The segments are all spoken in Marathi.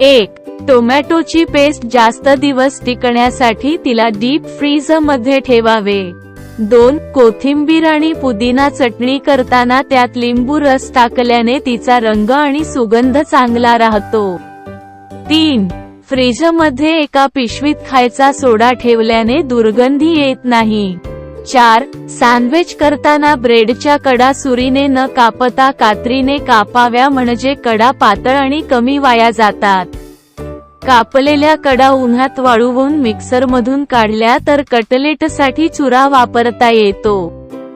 एक टोमॅटोची पेस्ट जास्त दिवस टिकण्यासाठी तिला डीप फ्रीजमध्ये ठेवावे. दोन कोथिंबीर आणि पुदिना चटणी करताना त्यात लिंबू रस टाकल्याने तिचा रंग आणि सुगंध चांगला राहतो. तीन फ्रीजमध्ये एका पिशवीत खायचा सोडा ठेवल्याने दुर्गंधी येत नाही. चार सँडविच करताना ब्रेडच्या कडा सुरीने न कापता कात्रीने कापाव्या म्हणजे कडा पातळ आणि कमी वाया जातात. कापलेल्या कडा उन्हात वाळवून मिक्सर मधून काढल्या तर कटलेटसाठी चुरा वापरता येतो.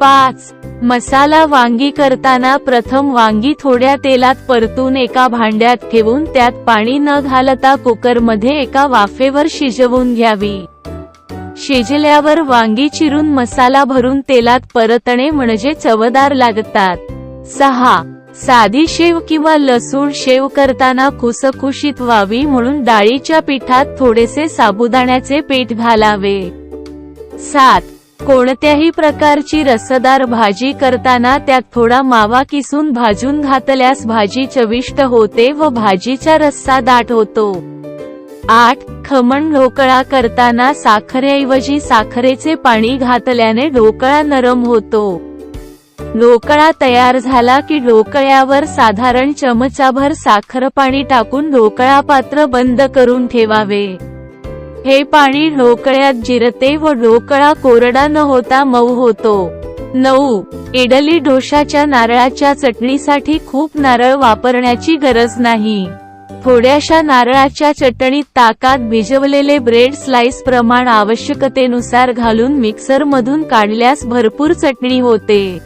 पाच मसाला वांगी करताना प्रथम वांगी थोड्या तेलात परतून एका भांड्यात ठेवून त्यात पाणी न घालता कुकरमध्ये एका वाफेवर शिजवून घ्यावी. शिजल्यावर वांगी चिरून मसाला भरून तेलात परतणे म्हणजे चवदार लागतात. सहा. साधी शेव किंवा लसूण शेव करताना खुसखुशीत व्हावी म्हणून डाळीच्या पिठात थोडेसे साबुदाण्याचे पीठ घालावे. सात. कोणत्याही प्रकारची रसदार भाजी करताना त्यात थोडा मावा किसून भाजून घातल्यास भाजी चविष्ट होते व भाजीचा रस्सा दाट होतो. आठ खमण ढोकळा करताना साखरेऐवजी साखरेचे पाणी घातल्याने ढोकळा नरम होतो. ढोकळा तयार झाला की ढोकळ्यावर साधारण चमचाभर साखर पाणी टाकून ढोकळा पात्र बंद करून ठेवावे. हे पाणी ढोकळ्यात जिरते व ढोकळा कोरडा न होता मऊ होतो. नऊ इडली डोशाच्या नारळाच्या चटणीसाठी खूप नारळ वापरण्याची गरज नाही. थोड्याशा नारळाच्या चटणीत ताकात भिजवलेले ब्रेड स्लाइस प्रमाण आवश्यकतेनुसार घालून मिक्सर मधून काढल्यास भरपूर चटणी होते.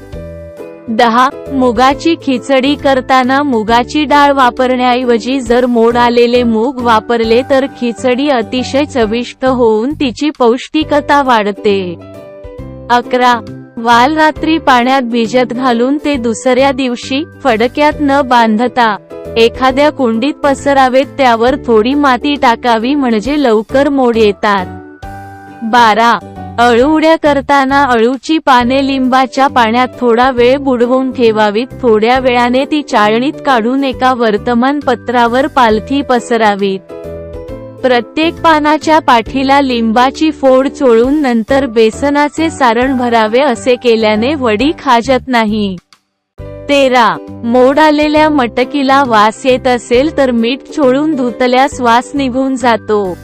दहा. मुगाची खिचडी करताना मुगाची डाळ वापरण्याऐवजी जर मोड आलेले मूग वापरले तर खिचडी अतिशय चविष्ट होऊन तिची पौष्टिकता वाढते. अकरा. वाल रात्री पाण्यात भिजत घालून ते दुसऱ्या दिवशी फडक्यात न बांधता एखाद्या कुंडीत पसरावेत त्यावर थोडी माती टाकावी म्हणजे लवकर मोड येतात. बारा. अळू उड्या करताना अळूची पाने लिंबाच्या पाण्यात थोडा वेळ बुडवून ठेवावीत. थोड्या वेळाने ती चाळणीत काढून एका वर्तमानपत्रावर पालथी पसरावीत. प्रत्येक पानाच्या पाठीला लिंबाची फोड चोळून नंतर बेसनाचे सारण भरावे असे केल्याने वडी खाजत नाही. तेरा. मोड आलेल्या मटकीला वास येत असेल तर मीठ चोळून धुतल्यास वास निघून जातो.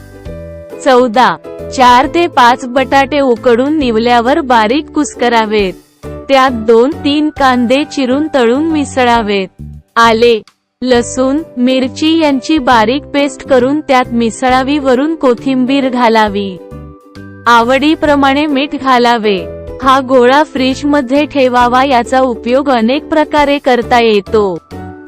चौदा. चार ते पाच बटाटे उकडून निवल्यावर बारीक कुस्करावेत. त्यात दोन तीन कांदे चिरून तळून मिसळावेत. आले. लसूण मिरची यांची बारीक पेस्ट करून त्यात मिसळावी वरून कोथिंबीर घालावी. आवडीप्रमाणे मीठ घालावे. हा गोळा फ्रीजमध्ये ठेवावा याचा उपयोग अनेक प्रकारे करता येतो.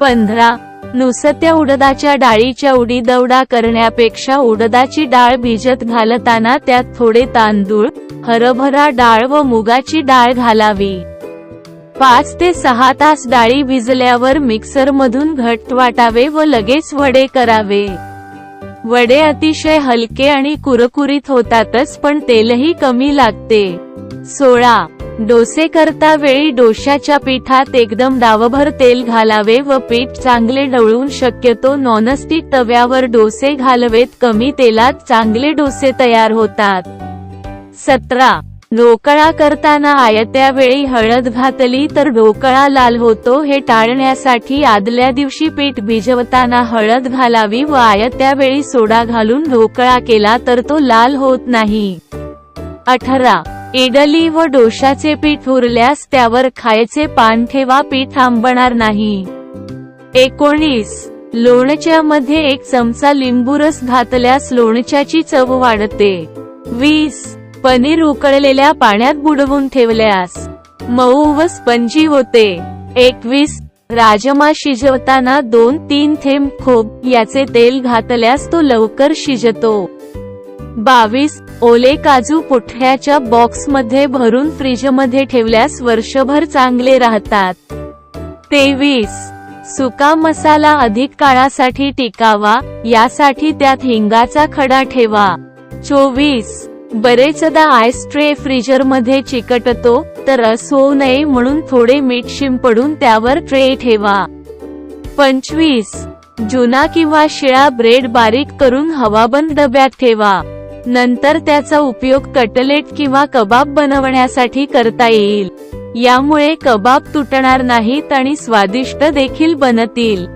पंधरा. नुसत्या उडदाच्या डाळीच्या उडीदवडा करण्यापेक्षा उडदाची डाळ भिजत घालताना त्यात थोडे तांदूळ हरभरा डाळ व मुगाची डाळ घालावी. पाच ते सहा तास डाळी भिजल्यावर मिक्सर मधून घट वाटावे व लगेच वडे करावे. वडे अतिशय हलके आणि कुरकुरीत होतातच पण तेलही कमी लागते. सोळा. डोसे करता वेळी डोशाच्या पिठात एकदम डावभर तेल घालावे व पीठ चांगले ढवळून शक्यतो नॉनस्टिक तव्यावर डोसे घालवेत. कमी तेलात चांगले डोसे तयार होतात. सतरा. ढोकळा करताना आयत्या वेळी हळद घातली तर ढोकळा लाल होतो. हे टाळण्यासाठी आदल्या दिवशी पीठ भिजवताना हळद घालावी व आयत्या वेळी सोडा घालून ढोकळा केला तर तो लाल होत नाही. अठरा. इडली व डोशाचे पीठ उरल्यास त्यावर खायचे पान ठेवा पीठ आंबणार नाही. एकोणीस. लोणच्या मध्ये एक चमचा लिंबूरस घातल्यास लोणच्याची चव वाढते. वीस. पनीर उकळलेल्या पाण्यात बुडवून ठेवल्यास मऊ व स्पंजी होते. एकवीस. राजमा शिजवताना दोन तीन थेंब खोब याचे तेल घातल्यास तो लवकर शिजतो. बावीस. ओले काजू पुठ्याच्या बॉक्समध्ये भरून फ्रीजमध्ये ठेवल्यास वर्षभर चांगले राहतात. तेवीस. सुका मसाला अधिक काळासाठी टिकावा यासाठी त्यात हिंगाचा खडा ठेवा. चोवीस. बरेचदा आईस ट्रे फ्रीजरमध्ये चिकटतो तर रस होऊ नये म्हणून थोडे मीठ शिंपडून त्यावर ट्रे ठेवा. पंचवीस. जुना किंवा शिळा ब्रेड बारीक करून हवाबंद डब्यात ठेवा. नंतर त्याचा उपयोग कटलेट किंवा कबाब बनवण्यासाठी करता येईल. यामुळे कबाब तुटणार नाहीत आणि स्वादिष्ट देखील बनतील.